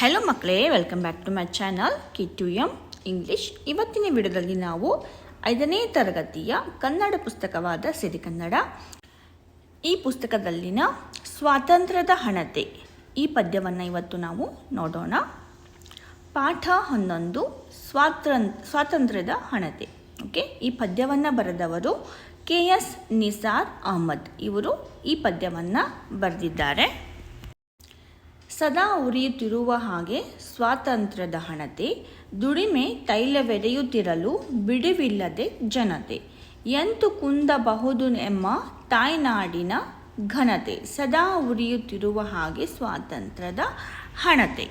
Hello ಮಕ್ಕಳೇ welcome back to my channel K to M English ಇವತ್ತಿನ ವಿಡಿಯೋದಲ್ಲಿ ನಾವು ಐದನೇ ತರಗತಿಯ ಕನ್ನಡ ಪುಸ್ತಕವಾದ ಸಿರಿ ಕನ್ನಡ. ಈ ಪುಸ್ತಕದಲ್ಲಿನ ಸ್ವಾತಂತ್ರ್ಯದ ಹಣತೆ, ಈ ಪದ್ಯವನ್ನು ಇವತ್ತು ನಾವು ನೋಡೋಣ. ಪಾಠ ಹನ್ನೊಂದು, ಸ್ವಾತಂತ್ರ್ಯ, ಸ್ವಾತಂತ್ರ್ಯದ ಹಣತೆ ಓಕೆ ಈ ಪದ್ಯವನ್ನು ಬರೆದವರು ಕೆ ಎಸ್ ನಿಸಾರ್ ಅಹಮದ್. ಇವರು ಈ ಪದ್ಯವನ್ನು ಬರೆದಿದ್ದಾರೆ. ಸದಾ ಉರಿಯುತ್ತಿರುವ ಹಾಗೆ ಸ್ವಾತಂತ್ರ್ಯದ ಹಣತೆ, ದುಡಿಮೆ ತೈಲವೆರೆಯುತ್ತಿರಲು ಬಿಡುವಿಲ್ಲದೆ ಜನತೆ. ಎಂತು ಕುಂದಬಹುದು ಎಂಬ ತಾಯ್ನಾಡಿನ ಘನತೆ ಸದಾ ಉರಿಯುತ್ತಿರುವ ಹಾಗೆ ಸ್ವಾತಂತ್ರ್ಯದ ಹಣತೆ.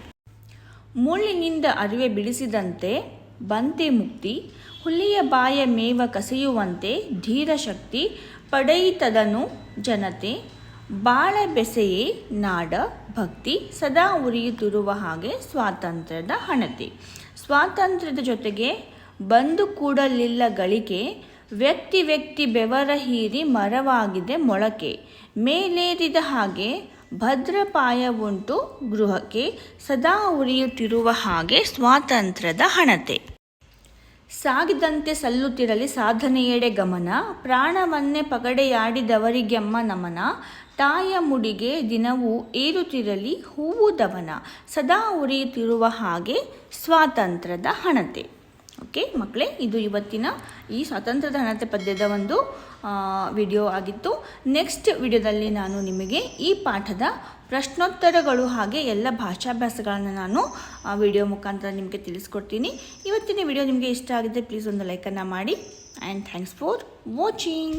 ಮುಳ್ಳಿನಿಂದ ಅರಿವೆ ಬಿಡಿಸಿದಂತೆ ಬಂತೆ ಮುಕ್ತಿ ಹುಲಿಯ ಬಾಯ ಮೇವ ಕಸಿಯುವಂತೆ ಧೀರಶಕ್ತಿ ಪಡೆಯಿತದನು ಜನತೆ. ಬಾಳ ಬೆಸೆಯೇ ನಾಡ ಭಕ್ತಿ ಸದಾ ಉರಿಯುತ್ತಿರುವ ಹಾಗೆ ಸ್ವಾತಂತ್ರ್ಯದ ಹಣತೆ. ಸ್ವಾತಂತ್ರ್ಯದ ಜೊತೆಗೆ ಬಂದು ಕೂಡಲಿಲ್ಲ ಗಳಿಕೆ, ವ್ಯಕ್ತಿ ವ್ಯಕ್ತಿ ಬೆವರ ಹೀರಿ ಮರವಾಗಿದೆ ಮೊಳಕೆ. ಮೇಲೇರಿದ ಹಾಗೆ ಭದ್ರಪಾಯ ಉಂಟು ಗೃಹಕ್ಕೆ, ಸದಾ ಉರಿಯುತ್ತಿರುವ ಹಾಗೆ ಸ್ವಾತಂತ್ರ್ಯದ ಹಣತೆ. ಸಾಗಿದಂತೆ ಸಲ್ಲುತ್ತಿರಲಿ ಸಾಧನೆಯೆಡೆ ಗಮನ, ಪ್ರಾಣವನ್ನೇ ಪಗಡೆಯಾಡಿದವರಿಗೆಮ್ಮ ನಮನ ತಾಯ ಮುಡಿಗೆ ದಿನವೂ ಏರುತ್ತಿರಲಿ ಹೂವು ದವನ, ಸದಾ ಉರಿಯುತ್ತಿರುವ ಹಾಗೆ ಸ್ವಾತಂತ್ರ್ಯದ ಹಣತೆ. ಓಕೆ ಮಕ್ಕಳೇ, ಇದು ಇವತ್ತಿನ ಈ ಸ್ವಾತಂತ್ರ್ಯದ ಹಣತೆ ಪದ್ಯದ ಒಂದು ವಿಡಿಯೋ ಆಗಿತ್ತು. ನೆಕ್ಸ್ಟ್ ವಿಡಿಯೋದಲ್ಲಿ ನಾನು ನಿಮಗೆ ಈ ಪಾಠದ ಪ್ರಶ್ನೋತ್ತರಗಳು ಹಾಗೆ ಎಲ್ಲ ಭಾಷಾಭ್ಯಾಸಗಳನ್ನು ನಾನು ವಿಡಿಯೋ ಮುಖಾಂತರ ನಿಮಗೆ ತಿಳಿಸ್ಕೊಡ್ತೀನಿ. ಇವತ್ತಿನ ವಿಡಿಯೋ ನಿಮಗೆ ಇಷ್ಟ ಆಗಿದೆ ಪ್ಲೀಸ್ ಒಂದು ಲೈಕನ್ನು ಮಾಡಿ. And thanks for watching